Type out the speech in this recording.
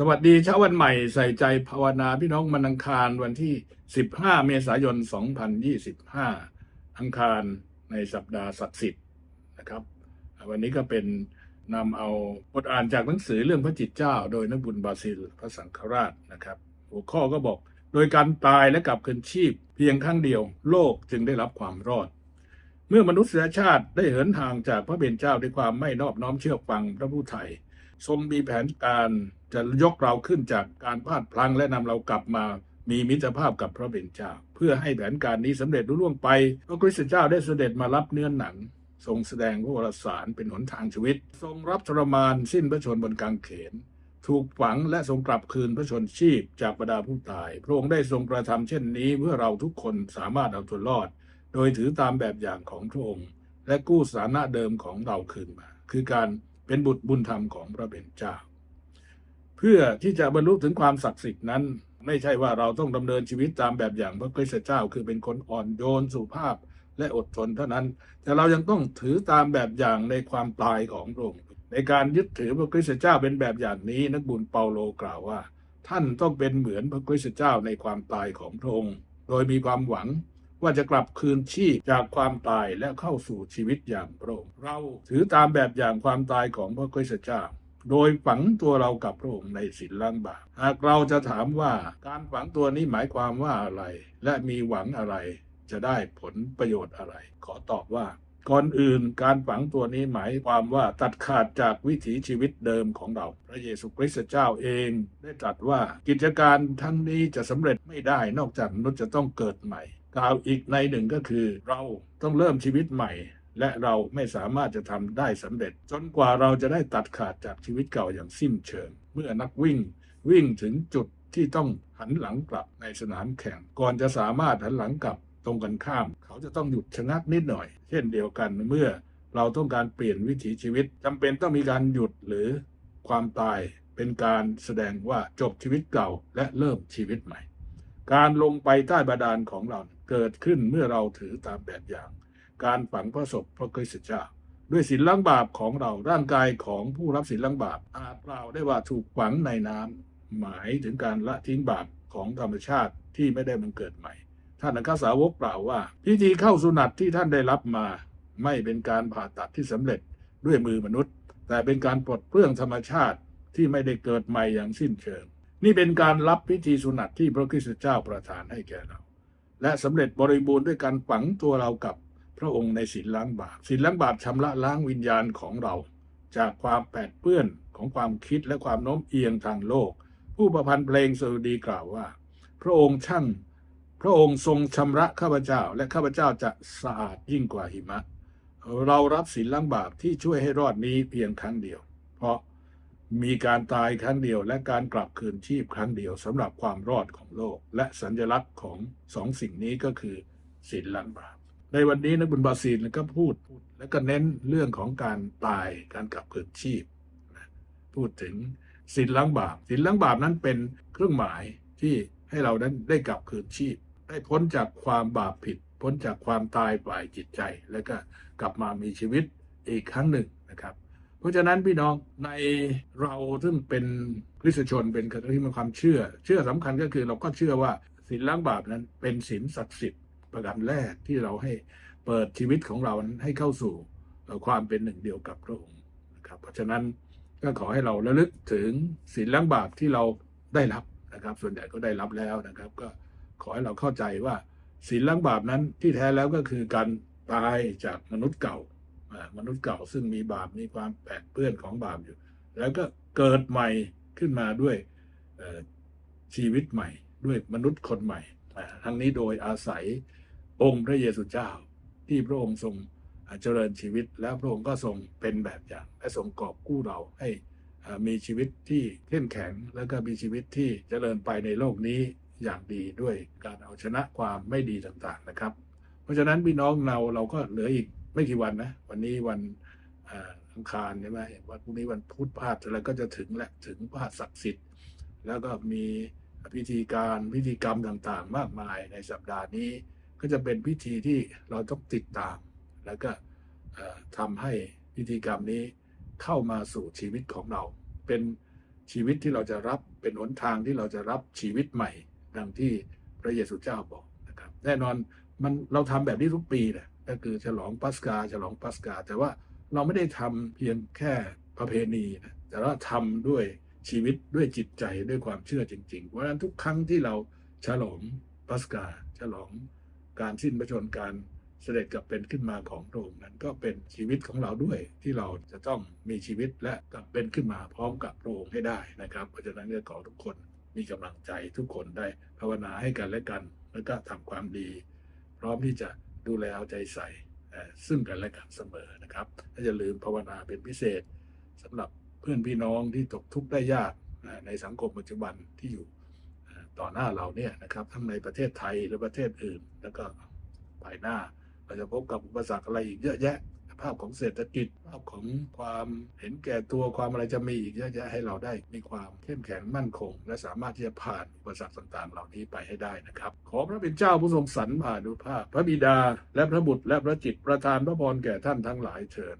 สวัสดีเช้าวันใหม่ใส่ใจภาวนาพี่น้องมันอังคารวันที่ 15 เมษายน 2025 อังคารในสัปดาห์ศักดิ์สิทธิ์นะครับ วันนี้ก็เป็นนำเอาบทอ่านจากหนังสือเรื่องพระจิตเจ้า โดยนักบุญบาซิลพระสังฆราชนะครับ หัวข้อก็บอก โดยการตายและกลับคืนชีพ เพียงครั้งเดียว โลกจึงได้รับความรอด เมื่อมนุษยชาติได้เหินทางจากพระเบญเจ้าด้วยความไม่นอบน้อมเชื่อฟังพระผู้ไทยทรงมีแผนการ จะยกเราขึ้นจากการพลาดพลั้งและนำเรากลับมามีมิตรภาพกับพระเบญเจ้าเพื่อให้แผนการนี้สำเร็จรุ่ล่วงไปพระคริสตเจ้าได้เสด็จมารับเนื้อหนัง ทรงแสดงพระวรสารเป็นหนทางชีวิต ทรงรับทรมานสิ้นพระชนบนกางเขน ถูกฝังและทรงกลับคืนพระชนชีพจากบรรดาผู้ตาย พระองค์ได้ทรงกระทำเช่นนี้เพื่อเราทุกคนสามารถเอาตัวรอด โดยถือตามแบบอย่างของพระองค์และกู้สถานะเดิมของเราคืนมา คือการเป็นบุตรบุญธรรมของพระเบญเจ้า เพื่อที่จะบรรลุถึงความศักดิ์สิทธิ์นั้น ไม่ใช่ว่าเราต้องดำเนินชีวิตตามแบบอย่างพระคริสต์เจ้า คือเป็นคนอ่อนโยนสุภาพและอดทนเท่านั้น แต่เรายังต้องถือตามแบบอย่างในความตายของพระองค์ในการยึดถือพระคริสต์เจ้าเป็นแบบอย่างนี้ นักบุญเปาโลกล่าวว่า ท่านต้องเป็นเหมือนพระคริสต์เจ้าในความตายของพระองค์ โดยมีความหวังว่าจะกลับคืนชีพจากความตายและเข้าสู่ชีวิตอย่างพระองค์เราถือตามแบบอย่างความตายของพระคริสต์เจ้า โดยฝังตัวเรากับพระองค์ในศีลล้างบาปหากเราจะถามว่าการฝังตัวนี้หมายความว่าอะไร และมีหวังอะไร จะได้ผลประโยชน์อะไร ขอตอบว่าก่อนอื่นการฝังตัวนี้หมายความว่าตัดขาดจากวิถีชีวิตเดิมของเรา พระเยซูคริสต์เจ้าเองได้ตรัสว่ากิจการทั้งนี้จะสำเร็จไม่ได้นอกจากมนุษย์จะต้องเกิดใหม่ กล่าวอีกในหนึ่งก็คือ เราต้องเริ่มชีวิตใหม่ และเราไม่สามารถจะทำได้สำเร็จ จนกว่าเราจะได้ตัดขาดจากชีวิตเก่าอย่างสิ้นเชิง เมื่อนักวิ่ง วิ่งถึงจุดที่ต้องหันหลังกลับในสนามแข่ง ก่อนจะสามารถหันหลังกลับตรงกันข้าม เขาจะต้องหยุดชะงักนิดหน่อย เช่นเดียวกันเมื่อเราต้องการเปลี่ยนวิถีชีวิตจำเป็นต้องมีการหยุดหรือความตายเป็นการแสดงว่าจบชีวิตเก่าและเริ่มชีวิตใหม่ การลงไปใต้บาดาลของเราเกิดขึ้นเมื่อเราถือตามแบบอย่าง การฝังพระศพพระคริสตเจ้าด้วยศีลล้างบาปของเราร่างกายของผู้รับศีลล้างบาปอาจกล่าวได้ว่าถูกฝังในน้ำหมายถึงการละทิ้งบาปของธรรมชาติที่ไม่ได้บังเกิดใหม่ ท่านอัครสาวกกล่าวว่า พิธีเข้าสุนัตที่ท่านได้รับมา ไม่เป็นการผ่าตัดที่สำเร็จด้วยมือมนุษย์ แต่เป็นการปลดเปลื้องธรรมชาติที่ไม่ได้เกิดใหม่อย่างสิ้นเชิง นี่เป็นการรับพิธีสุนัตที่พระคริสต์เจ้าประทานให้แก่เรา และสำเร็จบริบูรณ์ด้วยการฝังตัวเรากับ พระองค์ในศีลล้างบาปศีลล้างบาปชำระล้างวิญญาณของเรา จากความแปดเปื้อนของความคิดและความโน้มเอียงทางโลก ผู้ประพันธ์เพลงสดุดีกล่าวว่า พระองค์ช่างพระองค์ทรงชำระข้าพเจ้า และข้าพเจ้าจะสะอาดยิ่งกว่าหิมะ เรารับศีลล้างบาปที่ช่วยให้รอดนี้เพียงครั้งเดียว เพราะมีการตายครั้งเดียว และการกลับคืนชีพครั้งเดียวสำหรับความรอดของโลก และสัญลักษณ์ของสองสิ่งนี้ก็คือศีลล้างบาป ในวันนี้นักบุญบาซีลก็พูดและก็เน้นเรื่องของการตายการกลับคืนชีพ พูดถึงศีลล้างบาปศีลล้างบาปนั้นเป็นเครื่องหมายที่ให้เรานั้นได้กลับคืนชีพ ได้พ้นจากความบาปผิด พ้นจากความตายฝ่ายจิตใจ แล้วก็กลับมามีชีวิตอีกครั้งหนึ่งนะครับ เพราะฉะนั้นพี่น้องในเราซึ่งเป็นคริสตชนเป็นคริสตที่มีความเชื่อ เชื่อสำคัญก็คือเราก็เชื่อว่าศีลล้างบาปนั้นเป็นศีลศักดิ์สิทธิ์ ประการแรกที่เราให้เปิดชีวิตของเราให้เข้าสู่ความเป็นหนึ่งเดียวกับพระองค์นะครับเพราะฉะนั้นก็ขอให้เราระลึกถึงศีลล้างบาปที่เราได้รับนะครับ ส่วนใหญ่ก็ได้รับแล้วนะครับ ก็ขอให้เราเข้าใจว่าศีลล้างบาปนั้นที่แท้แล้วก็คือการตายจากมนุษย์เก่ามนุษย์เก่าซึ่งมีบาปมีความแปดเปื้อนของบาปอยู่ แล้วก็เกิดใหม่ขึ้นมาด้วยชีวิตใหม่ ด้วยมนุษย์คนใหม่ทั้งนี้โดยอาศัย องค์พระเยซูเจ้าที่พระองค์ทรงเจริญชีวิต แล้วพระองค์ก็ทรงเป็นแบบอย่าง และทรงกอบกู้เราให้มีชีวิตที่เข้มแข็ง แล้วก็มีชีวิตที่เจริญไปในโลกนี้อย่างดีด้วยการเอาชนะความไม่ดีต่างๆนะครับ เพราะฉะนั้นพี่น้องเราเราก็เหลืออีกไม่กี่วันนะ วันนี้วันอังคารใช่ไหมวันพรุ่งนี้วันพุธพฤหัสแล้วก็จะถึงแหละถึงพฤหัสศักดิ์สิทธิ์ แล้วก็มีพิธีการพิธีกรรมต่างๆ มากมายในสัปดาห์นี้ ก็จะเป็นพิธีที่เราต้องติดตาม แล้วก็ทำให้พิธีกรรมนี้เข้ามาสู่ชีวิตของเรา เป็นชีวิตที่เราจะรับเป็นหนทางที่เราจะรับชีวิตใหม่ ดังที่พระเยซูเจ้าบอกนะครับ แน่นอนมันเราทำแบบนี้ทุกปีแหละก็คือฉลองปัสกา ฉลองปัสกา แต่ว่าเราไม่ได้ทำเพียงแค่ประเพณีนะแต่ว่าทำด้วยชีวิตด้วยจิตใจด้วยความเชื่อจริงๆเพราะฉะนั้นทุกครั้งที่เราฉลองปัสกา ฉลอง การสิ้นพระชนการเสด็จกลับเป็นขึ้นมาของพระองค์นั้นก็เป็นชีวิตของเราด้วยที่เราจะต้องมีชีวิตและกลับเป็นขึ้นมาพร้อมกับพระองค์ให้ได้นะครับ เพราะฉะนั้นก็ขอทุกคนมีกำลังใจทุกคนได้ภาวนาให้กันและกัน แล้วก็ทำความดี พร้อมที่จะดูแลเอาใจใส่ซึ่งกันและกันเสมอนะครับถ้าจะลืมภาวนาเป็นพิเศษสำหรับเพื่อนพี่น้องที่ตกทุกข์ได้ยากในสังคมปัจจุบันที่อยู่ ต่อหน้าเราเนี่ยนะครับ ทั้งในประเทศไทยหรือประเทศอื่น แล้วก็ภายหน้า เราจะพบกับอุปสรรคอะไรอีกเยอะแยะ ภาพของเศรษฐกิจภาพของความเห็นแก่ตัวความอะไรจะมีอีกเยอะแยะให้เราได้มีความเข้มแข็งมั่นคง และสามารถที่จะผ่านอุปสรรคต่างๆ เหล่านี้ไปให้ได้นะครับ ขอพระเป็นเจ้าผู้ทรงสรรผ่านุภาพ พระบิดาและพระบุตรและพระจิตประทานพระพรแก่ท่านทั้งหลายเชิญ